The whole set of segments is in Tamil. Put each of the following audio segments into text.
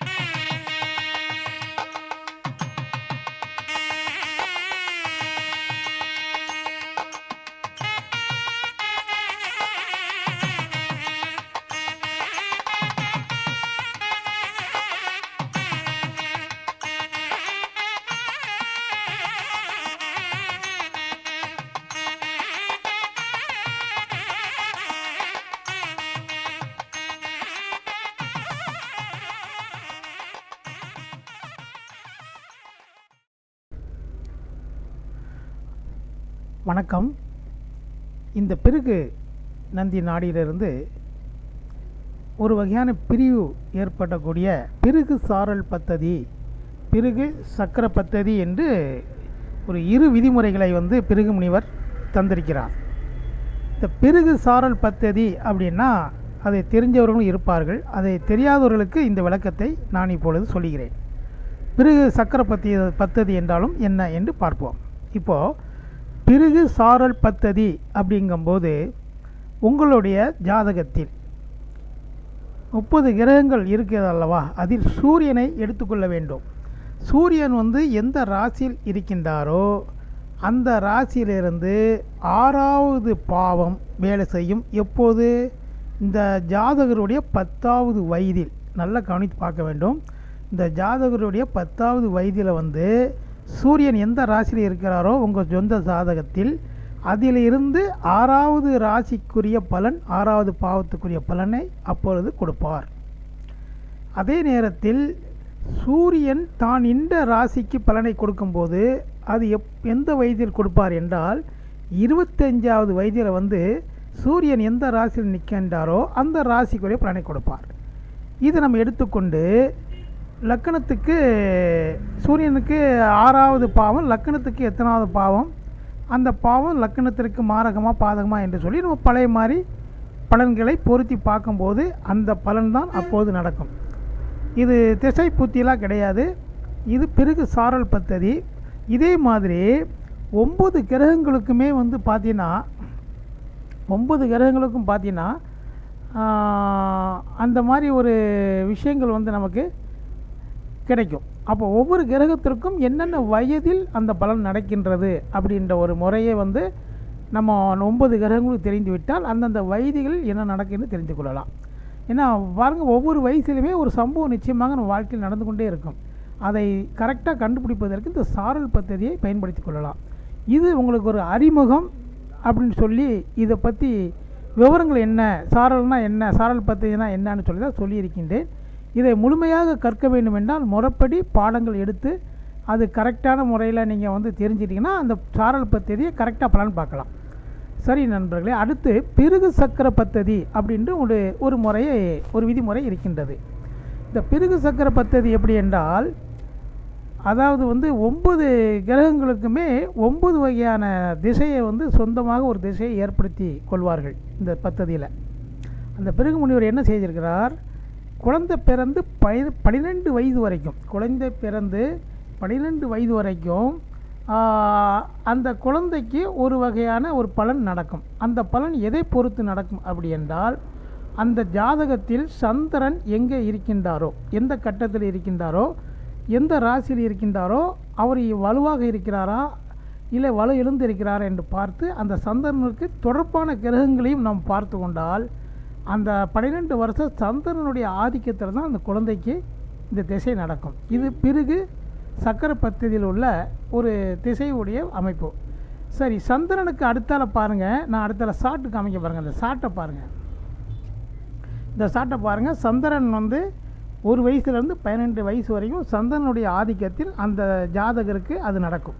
Thank you. வணக்கம். இந்த பிறகு நந்தி நாடியிலிருந்து ஒரு வகையான பிரிவு ஏற்படக்கூடிய பிறகு சாரல் பத்ததி பிறகு சக்கர பத்ததி என்று ஒரு இரு விதிமுறைகளை வந்து பிறகு முனிவர் தந்திருக்கிறார். இந்த பிறகு சாரல் பத்ததி அப்படின்னா அதை தெரிஞ்சவர்களும் இருப்பார்கள். அதை தெரியாதவர்களுக்கு இந்த விளக்கத்தை நான் இப்பொழுது சொல்லுகிறேன். பிறகு சக்கர பத்தி பத்ததி என்றாலும் என்ன என்று பார்ப்போம். இப்போது பிறகு சாரல் பத்ததி அப்படிங்கும்போது உங்களுடைய ஜாதகத்தில் முப்பது கிரகங்கள் இருக்கிறது அல்லவா? அதில் சூரியனை எடுத்துக்கொள்ள வேண்டும். சூரியன் வந்து எந்த ராசியில் இருக்கின்றாரோ அந்த ராசியிலிருந்து ஆறாவது பாவம் வேலை செய்யும். எப்போது? இந்த ஜாதகருடைய பத்தாவது வயதில். நல்லா கவனித்து பார்க்க வேண்டும். இந்த ஜாதகருடைய பத்தாவது வயதில் வந்து சூரியன் எந்த ராசியில் இருக்கிறாரோ உங்கள் சொந்த ஜாதகத்தில் அதிலிருந்து ஆறாவது ராசிக்குரிய பலன் ஆறாவது பாவத்துக்குரிய பலனை அப்பொழுது கொடுப்பார். அதே நேரத்தில் சூரியன் தான் இந்த ராசிக்கு பலனை கொடுக்கும்போது அது எப் எந்த வயதில் கொடுப்பார் என்றால் இருபத்தஞ்சாவது வயதில் வந்து சூரியன் எந்த ராசியில் நிற்கின்றாரோ அந்த ராசிக்குரிய பலனை கொடுப்பார். இதை நம்ம எடுத்துக்கொண்டு லக்கணத்துக்கு சூரியனுக்கு ஆறாவது பாவம் லக்கணத்துக்கு எத்தனாவது பாவம்? அந்த பாவம் லக்கணத்திற்கு மாரகமாக பாதகமாக என்று சொல்லி நம்ம பழைய மாதிரி பலன்களை பொருத்தி பார்க்கும்போது அந்த பலன் தான் அப்போது நடக்கும். இது திசை புத்தியெல்லாம் கிடையாது. இது பிறகு சாரல் பத்ததி. இதே மாதிரி ஒம்பது கிரகங்களுக்குமே வந்து பார்த்தீங்கன்னா ஒம்பது கிரகங்களுக்கும் பார்த்தீங்கன்னா அந்த மாதிரி ஒரு விஷயங்கள் வந்து நமக்கு கிடைக்கும். அப்போ ஒவ்வொரு கிரகத்திற்கும் என்னென்ன வயதில் அந்த பலன் நடக்கின்றது அப்படின்ற ஒரு முறையை வந்து நம்ம ஒன்பது கிரகங்களுக்கு தெரிந்துவிட்டால் அந்தந்த வயதிகளில் என்ன நடக்குன்னு தெரிந்து கொள்ளலாம். ஏன்னா பாருங்கள் ஒவ்வொரு வயசுலையுமே ஒரு சம்பவம் நிச்சயமாக நம்ம வாழ்க்கையில் நடந்து கொண்டே இருக்கும். அதை கரெக்டாக கண்டுபிடிப்பதற்கு இந்த சாரல் பദ്ധதியை பயன்படுத்தி கொள்ளலாம். இது உங்களுக்கு ஒரு அறிமுகம் அப்படின்னு சொல்லி இதை பற்றி விவரங்கள் என்ன சாரல்னால் என்ன சாரல் பத்தீங்கன்னா என்னன்னு சொல்லி தான் சொல்லியிருக்கின்றேன். இதை முழுமையாக கற்க வேண்டும் என்றால் முறைப்படி பாடங்கள் எடுத்து அது கரெக்டான முறையில் நீங்கள் வந்து தெரிஞ்சிட்டிங்கன்னா அந்த சாரல் பத்ததியை கரெக்டாக பலன் பார்க்கலாம். சரி நண்பர்களே அடுத்து பிறகு சக்கர பத்ததி அப்படின்ட்டு ஒரு ஒரு முறையை ஒரு விதிமுறை இருக்கின்றது. இந்த பிறகு சக்கர பத்ததி எப்படி என்றால் அதாவது வந்து ஒன்பது கிரகங்களுக்குமே ஒன்பது வகையான திசையை வந்து சொந்தமாக ஒரு திசையை ஏற்படுத்தி கொள்வார்கள் இந்த பத்ததியில். அந்த பிறகு முனிவர் என்ன செய்திருக்கிறார்? குழந்தை பிறந்து பய பன்னிரெண்டு வயது வரைக்கும் குழந்தை பிறந்து பன்னிரெண்டு வயது வரைக்கும் அந்த குழந்தைக்கு ஒரு வகையான ஒரு பலன் நடக்கும். அந்த பலன் எதை பொறுத்து நடக்கும் அப்படி என்றால் அந்த ஜாதகத்தில் சந்திரன் எங்கே இருக்கின்றாரோ எந்த கட்டத்தில் இருக்கின்றாரோ எந்த ராசியில் இருக்கின்றாரோ அவர் வலுவாக இருக்கிறாரா இல்லை வலு எழுந்து இருக்கிறாரா என்று பார்த்து அந்த சந்திரனுக்கு தொடர்பான கிரகங்களையும் நாம் பார்த்து கொண்டால் அந்த பன்னிரெண்டு வருஷம் சந்திரனுடைய ஆதிக்கத்தில் தான் அந்த குழந்தைக்கு இந்த திசை நடக்கும். இது பிறகு சக்கர பத்ததியில் உள்ள ஒரு திசையுடைய அமைப்பு. சரி சந்திரனுக்கு அடுத்தால பாருங்கள் நான் அடுத்தால சாட்டு காமிக்க பாருங்கள் இந்த சாட்டை பாருங்கள் இந்த சாட்டை பாருங்கள் சந்திரன் வந்து ஒரு வயசுலேருந்து பன்னெண்டு வயசு வரைக்கும் சந்திரனுடைய ஆதிக்கத்தில் அந்த ஜாதகருக்கு அது நடக்கும்.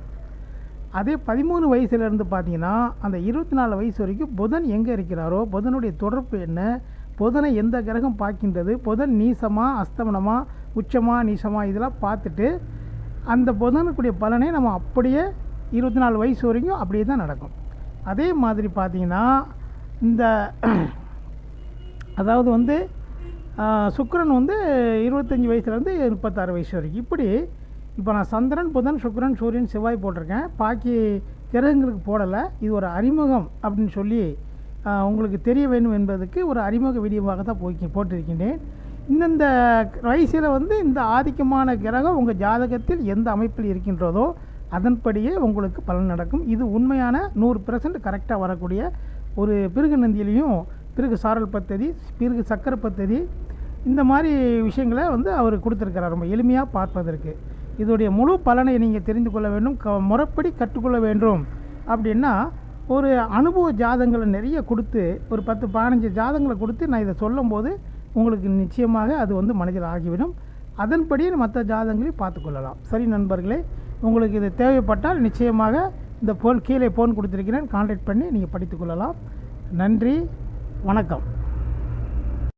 அதே பதிமூணு வயசுலேருந்து பார்த்தீங்கன்னா அந்த இருபத்தி நாலு வயசு வரைக்கும் புதன் எங்கே இருக்கிறாரோ புதனுடைய தொடர்பு என்ன புதனை எந்த கிரகம் பார்க்கின்றது புதன் நீசமாக அஸ்தமனமா உச்சமாக நீசமாக இதெல்லாம் பார்த்துட்டு அந்த புதனுக்குரிய பலனை நம்ம அப்படியே இருபத்தி நாலு வயசு வரைக்கும் அப்படியே தான் நடக்கும். அதே மாதிரி பார்த்தீங்கன்னா இந்த அதாவது வந்து சுக்கரன் வந்து இருபத்தஞ்சி வயசுலேருந்து முப்பத்தாறு வயசு வரைக்கும். இப்படி இப்போ நான் சந்திரன் புதன் சுக்ரன் சூரியன் செவ்வாய் போட்டிருக்கேன். பாக்கி கிரகங்களுக்கு போடலை. இது ஒரு அறிமுகம் அப்படின்னு சொல்லி உங்களுக்கு தெரிய வேண்டும் என்பதற்கு ஒரு அறிமுக வீடியோவாக தான் போய் போட்டிருக்கின்றேன். இந்தந்த வயசில் வந்து இந்த ஆதிக்கமான கிரகம் உங்கள் ஜாதகத்தில் எந்த அமைப்பில் இருக்கின்றதோ அதன்படியே உங்களுக்கு பலன் நடக்கும். இது உண்மையான நூறு பெர்சன்ட் கரெக்டாக வரக்கூடிய ஒரு பிருகு நந்தியிலையும் பிறகு சாரல் பத்ததி பிறகு சக்கர பத்ததி இந்த மாதிரி விஷயங்களை வந்து அவர் கொடுத்துருக்கிறார். ரொம்ப எளிமையாக பார்ப்பதற்கு. இதோடைய முழு பலனை நீங்கள் தெரிந்து கொள்ள வேண்டும் க முறைப்படி கற்றுக்கொள்ள வேண்டும். அப்படின்னா ஒரு அனுபவ ஜாதங்களை நிறைய கொடுத்து ஒரு பத்து பதினஞ்சு ஜாதங்களை கொடுத்து நான் இதை சொல்லும்போது உங்களுக்கு நிச்சயமாக அது வந்து மனதில் ஆகிவிடும். அதன்படி மற்ற ஜாதங்களையும் பார்த்துக்கொள்ளலாம் சரி நண்பர்களே உங்களுக்கு இது தேவைப்பட்டால் நிச்சயமாக இந்த ஃபோன் கீழே ஃபோன் கொடுத்துருக்கிறேன். கான்டாக்ட் பண்ணி நீங்கள் படித்துக்கொள்ளலாம் நன்றி வணக்கம்.